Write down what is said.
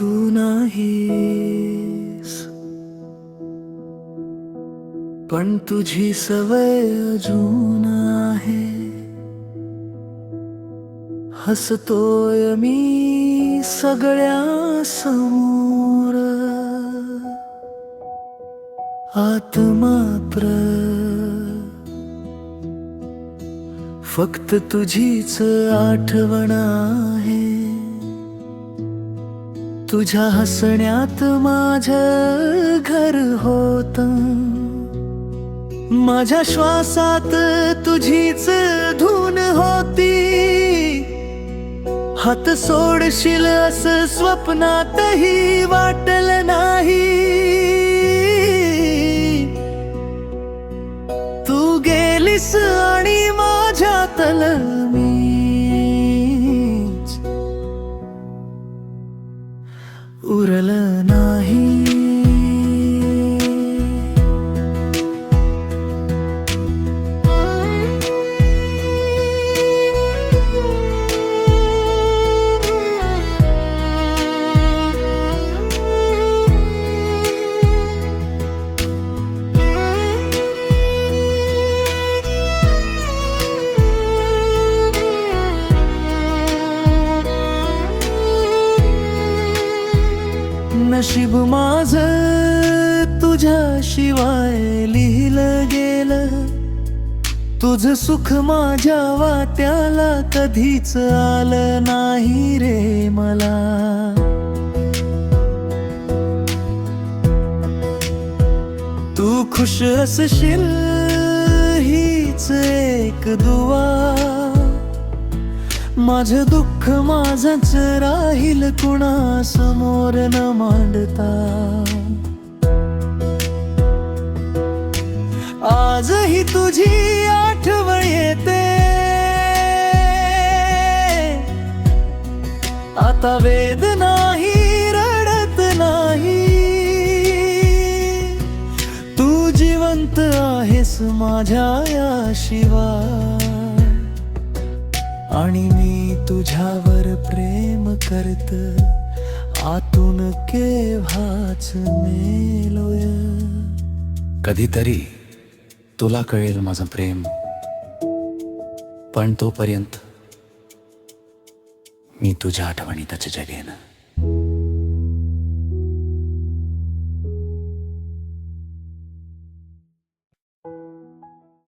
तू नाहीस. पण तुझी सवय अजून आहे. हसतोय मी सगळ्या समोर. आत मात्र फक्त तुझीच आठवण आहे. तुझ्या हसण्यात माझ घर होत. माझ्या श्वासात तुझीच धून होती. हात सोडशील असं स्वप्नातही वाटलं नाही. तू गेलीस आणि माझ्यातल ஊரலை. नशीब माझ तुझ्याशिवाय लिहिलं गेलं. तुझ सुख माझ्या वात्याला कधीच आलं नाही रे मला. तू खुश असशील हीच एक दुवा. माझ दुःख माझच राहील कुणा समोर न मांडता. आजही तुझी आठवण येते. आता वेद नाही रडत नाही. तू जिवंत आहेस माझ्या या शिवा आणि मी तुझ्यावर प्रेम करत आतून केव्हाच मेलोय? कधीतरी तुला कळेल माझं प्रेम पण तोपर्यंत मी तुझ्या आठवणीतच जगेन